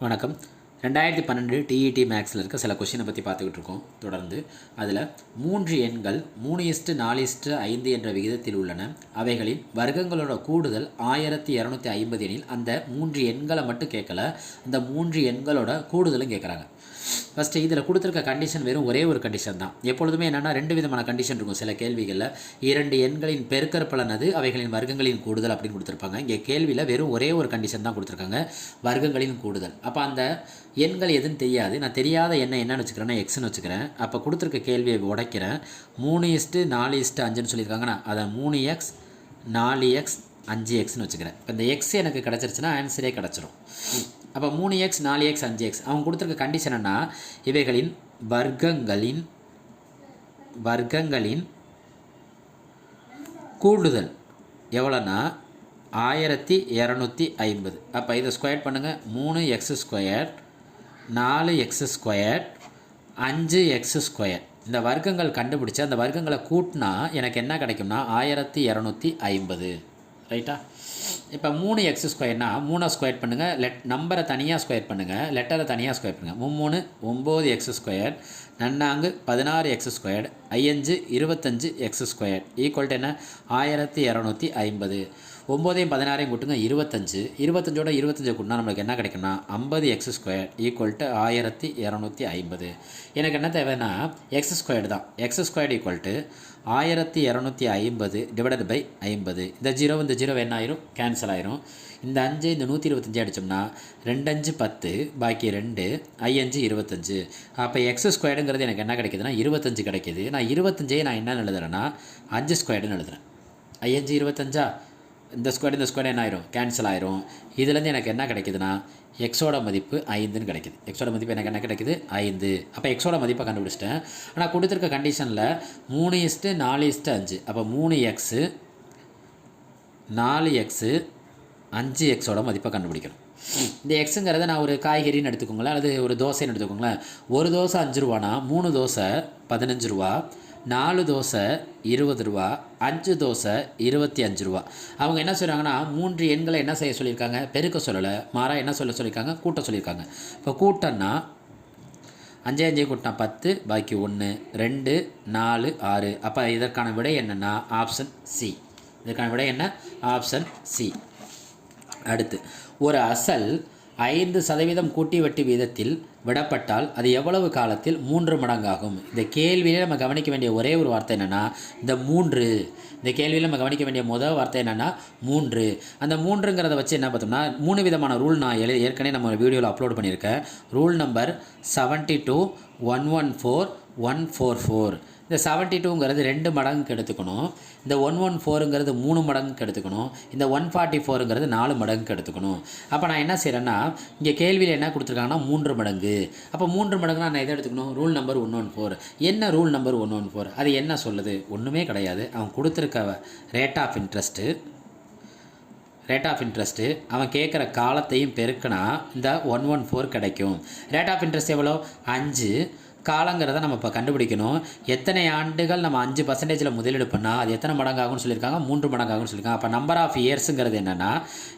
வணக்கம். ரெண்டாயிரத்தி பன்னெண்டு டிஇடி மேக்ஸில் இருக்க சில கொஷினை பற்றி பார்த்துக்கிட்டு இருக்கோம். தொடர்ந்து அதில் மூன்று எண்கள் மூணு இஸ்ட்டு நாலு இஸ்ட்டு ஐந்து என்ற விகிதத்தில் உள்ளன. அவைகளின் வர்க்கங்களோட கூடுதல் ஆயிரத்தி இரநூத்தி ஐம்பது எனில் அந்த மூன்று எண்களை மட்டும் கேட்கல. அந்த மூன்று எண்களோட கூடுதலும் கேட்குறாங்க. ஃபஸ்ட்டு இதில் கொடுத்துருக்க கண்டிஷன் வெறும் ஒரே ஒரு கண்டிஷன் தான். எப்பொழுதுமே என்னென்னா ரெண்டு விதமான கண்டிஷன் இருக்கும் சில கேள்விகளில். இரண்டு எண்களின் பெருக்கற்பலன் அது அவைகளின் வர்க்கங்களின் கூடுதல் அப்படின்னு கொடுத்துருப்பாங்க. இங்கே கேள்வியில் வெறும் ஒரே ஒரு கண்டிஷன் தான் கொடுத்துருக்காங்க வர்க்கங்களின் கூடுதல். அப்போ அந்த எண்கள் எதுன்னு தெரியாது. நான் தெரியாத எண்ணை என்னன்னு வச்சுக்கிறேன்னா எக்ஸ்னு வச்சுக்கிறேன். அப்போ கொடுத்துருக்க கேள்வியை உடைக்கிறேன். மூணு இஸ்ட்டு நாலு இஸ்ட்டு அஞ்சுன்னு சொல்லியிருக்காங்கன்னா அதை மூணு எக்ஸ் நாலு எக்ஸ் அஞ்சு எக்ஸ்னு வச்சுக்கிறேன். இப்போ இந்த எக்ஸ் எனக்கு கிடச்சிருச்சுன்னா ஆன்சரே கிடச்சிரும். அப்போ மூணு எக்ஸ் நாலு எக்ஸ் அஞ்சு எக்ஸ் அவங்க கொடுத்துருக்க கண்டிஷன் என்ன இவைகளின் வர்க்கங்களின் வர்க்கங்களின் கூடுதல். எவ்வளோன்னா ஆயிரத்தி இரநூத்தி ஐம்பது. அப்போ இதை ஸ்கொயர் பண்ணுங்கள் மூணு எக்ஸ் ஸ்கொயர் நாலு எக்ஸ் ஸ்கொயர் அஞ்சு எக்ஸ் ஸ்கொயர் இந்த வர்க்கங்கள் கண்டுபிடிச்சி அந்த வர்க்கங்களை கூட்டினா எனக்கு என்ன கிடைக்கும்னா ஆயிரத்தி இரநூத்தி ஐம்பது. ரைட்டா? இப்போ மூணு எக்ஸ் ஸ்கொயர்னா மூணை ஸ்கொயர் பண்ணுங்கள் லெட் நம்பரை தனியாக ஸ்கொயர் பண்ணுங்கள் லெட்டரை தனியாக ஸ்கொயர் பண்ணுங்கள் மும்மூணு ஒம்பது எக்ஸ் ஸ்கொயர் நன்னாங்கு பதினாறு எக்ஸ் ஸ்கொயர் ஐயஞ்சு இருபத்தஞ்சு எக்ஸ் ஸ்கொயர் ஈக்குவல் டு என்ன? ஆயிரத்தி இரநூத்தி ஐம்பது. ஒம்போதையும் பதினாறையும் கூட்டுங்க இருபத்தஞ்சு. இருபத்தஞ்சோட இருபத்தஞ்சு கூட்டினா நம்மளுக்கு என்ன கிடைக்கும்னா ஐம்பது எக்ஸ் ஸ்கொயர் ஈக்குவல் டு ஆயிரத்தி இரநூத்தி ஐம்பது. எனக்கு என்ன தேவைன்னா எக்ஸ் ஸ்கொயர்டு தான். எக்ஸ் ஸ்கொயர் ஈக்குவல் டு ஆயிரத்தி இரநூத்தி ஐம்பது டிவைடட் பை ஐம்பது. இந்த ஜீரோ இந்த ஜீரோ என்ன ஆயிரும்? கேன்சல் ஆயிரும். இந்த அஞ்சு இந்த நூற்றி இருபத்தஞ்சு அடித்தோம்னா ரெண்டு அஞ்சு பத்து பாக்கி ரெண்டு ஐயஞ்சு இருபத்தஞ்சு. அப்போ எக்ஸ் ஸ்கொயர்டுங்கிறது எனக்கு என்ன கிடைக்குதுன்னா இருபத்தஞ்சு கிடைக்குது. நான் இருபத்தஞ்சே நான் என்ன எழுதுறேன்னா அஞ்சு ஸ்கொயர்டுன்னு எழுதுறேன். ஐயஞ்சு இருபத்தஞ்சா? இந்த ஸ்கொயர் இந்த ஸ்கொயர் என்ன ஆயிரும்? கேன்சல் ஆயிரும். இதுலேருந்து எனக்கு என்ன கிடைக்குதுன்னா எக்ஸோட மதிப்பு ஐந்துன்னு கிடைக்குது. எக்ஸோட மதிப்பு எனக்கு என்ன கிடைக்குது? ஐந்து. அப்போ எக்ஸோட மதிப்பை கண்டுபிடிச்சிட்டேன். ஆனால் கொடுத்துருக்க கண்டிஷனில் மூணு இஸ்ட்டு நாலு இஸ்ட்டு அஞ்சு. அப்போ மூணு எக்ஸு நாலு எக்ஸு அஞ்சு எக்ஸோட மதிப்பை கண்டுபிடிக்கணும். இந்த எக்ஸுங்கிறத நான் ஒரு காய்கறின்னு எடுத்துக்கோங்களேன். அல்லது ஒரு தோசைன்னு எடுத்துக்கோங்களேன். ஒரு தோசை அஞ்சு ரூபானா மூணு தோசை பதினஞ்சு ரூபா. நாலு தோசை இருபது ரூபா. அஞ்சு தோசை இருபத்தி அஞ்சு ரூபா. அவங்க என்ன சொல்கிறாங்கன்னா மூன்று எண்களை என்ன செய்ய சொல்லியிருக்காங்க? பெருக்க சொல்லலை. மாறாக என்ன சொல்ல சொல்லியிருக்காங்க? கூட்ட சொல்லியிருக்காங்க. இப்போ கூட்டம்னா அஞ்சு அஞ்சு கூட்டினா பத்து பாக்கி ஒன்று ரெண்டு நாலு ஆறு. அப்போ இதற்கான விடை என்னென்னா ஆப்ஷன் சி இதற்கான விடை என்ன? ஆப்ஷன் சி அடுத்து ஒரு அசல் ஐந்து சதவீதம் கூட்டி வட்டி வீதத்தில் விடப்பட்டால் அது எவ்வளவு காலத்தில் மூன்று மடங்காகும்? இந்த கேள்வியில் நம்ம கவனிக்க வேண்டிய ஒரே ஒரு வார்த்தை என்னென்னா இந்த மூன்று. இந்த கேள்வியில் நம்ம கவனிக்க வேண்டிய முதல் வார்த்தை என்னென்னா மூன்று. அந்த மூன்றுங்கிறத வச்சு என்ன பார்த்தோம்னா மூணு விதமான ரூல் நான் எழு ஏற்கனவே நம்ம வீடியோவில் அப்லோட் பண்ணியிருக்கேன். Rule number seventy two one one four one four four. இந்த செவன்ட்டி டூங்கிறது ரெண்டு மடங்குக்கு எடுத்துக்கணும் இந்த ஒன் ஒன் ஃபோருங்கிறது மூணு மடங்குக்கு எடுத்துக்கணும் இந்த ஒன் ஃபார்ட்டி ஃபோருங்கிறது நாலு மடங்குக்கு எடுத்துக்கணும் அப்போ நான் என்ன செய்கிறேன்னா இங்கே கேள்வியில் என்ன கொடுத்துருக்காங்கன்னா மூன்று மடங்கு. அப்போ மூன்று மடங்குனா நான் எதை எடுத்துக்கணும்? Rule number one one four. என்ன rule number one one four? அது என்ன சொல்லுது? ஒன்றுமே கிடையாது. அவன் கொடுத்துருக்க rate of interest rate of interest அவன் கேட்குற காலத்தையும் பெருக்கினா இந்த ஒன் ஒன் ஃபோர் கிடைக்கும். ரேட் ஆஃப் இன்ட்ரெஸ்ட் எவ்வளோ அஞ்சு. காலங்கிறத நம்ம இப்போ கண்டுபிடிக்கணும். எத்தனை ஆண்டுகள் நம்ம அஞ்சு பர்சன்டேஜில் முதலீடு பண்ணால் அது எத்தனை மடங்காகும்னு சொல்லியிருக்காங்க? மூன்று மடங்காகும்னு சொல்லியிருக்காங்க. அப்போ நம்பர் ஆஃப் இயர்ஸுங்கிறது என்னென்னா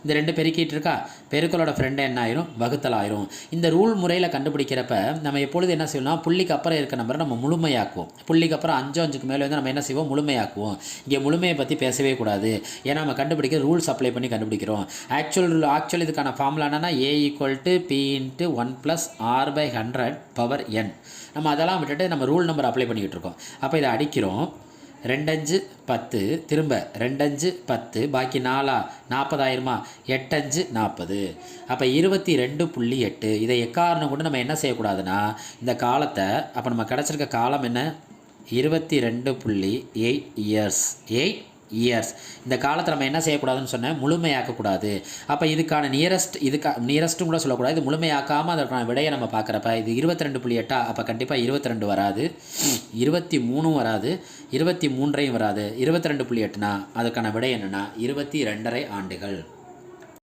இந்த ரெண்டு பெருக்கிட்டு இருக்கா பெருக்களோட ஃப்ரெண்டு என்ன ஆயிரும்? வகுத்தல் ஆயிரும். இந்த ரூல் முறையில் கண்டுபிடிக்கிறப்ப நம்ம எப்பொழுது என்ன செய்யணும் புள்ளிக்கு அப்புறம் இருக்க நம்பரை நம்ம முழுமையாக்குவோம். புள்ளிக்கு அப்புறம் அஞ்சு அஞ்சுக்கு மேலே வந்து நம்ம என்ன செய்வோம்? முழுமையாக்குவோம். இங்கே முழுமையை பற்றி பேசவே கூடாது. ஏன்னா நம்ம கண்டுபிடிக்க ரூல்ஸ் அப்ளை பண்ணி கண்டுபிடிக்கிறோம். ஆக்சுவல் ஆக்சுவல் இதுக்கான ஃபார்முலா என்னன்னா A equal to P into one plus R by hundred power N நம்ம அதெல்லாம் விட்டுட்டு நம்ம ரூல் நம்பர் அப்ளை பண்ணிக்கிட்டு இருக்கோம். அப்போ இதை அடிக்கிறோம். ரெண்டஞ்சு பத்து திரும்ப ரெண்டஞ்சு பத்து பாக்கி நாலா நாற்பதாயிரமா எட்டஞ்சு நாற்பது அப்போ இருபத்தி ரெண்டு புள்ளி எட்டு. இதை எக்காரணம் கொண்டு நம்ம என்ன செய்யக்கூடாதுன்னா இந்த காலத்தை அப்போ நம்ம கிடச்சிருக்க காலம் என்ன? இருபத்தி ரெண்டு புள்ளி எயிட் இயர்ஸ் எயிட் இயர்ஸ் இந்த காலத்தில் நம்ம என்ன செய்யக்கூடாதுன்னு சொன்னால் முழுமையாக்கக்கூடாது. அப்போ இதுக்கான நியரஸ்ட் இதுக்கா நியரஸ்ட்டும் கூட சொல்லக்கூடாது. இது முழுமையாக்காமல் அதற்கான விடையை நம்ம பார்க்குறப்ப இது இருபத்தி ரெண்டு புள்ளி எட்டா? அப்போ கண்டிப்பாக இருபத்தி ரெண்டு வராது. இருபத்தி மூணும் வராது. இருபத்தி மூன்றையும் வராது. இருபத்தி ரெண்டு புள்ளி எட்டுனா அதுக்கான விடை என்னென்னா இருபத்தி ரெண்டரை ஆண்டுகள்.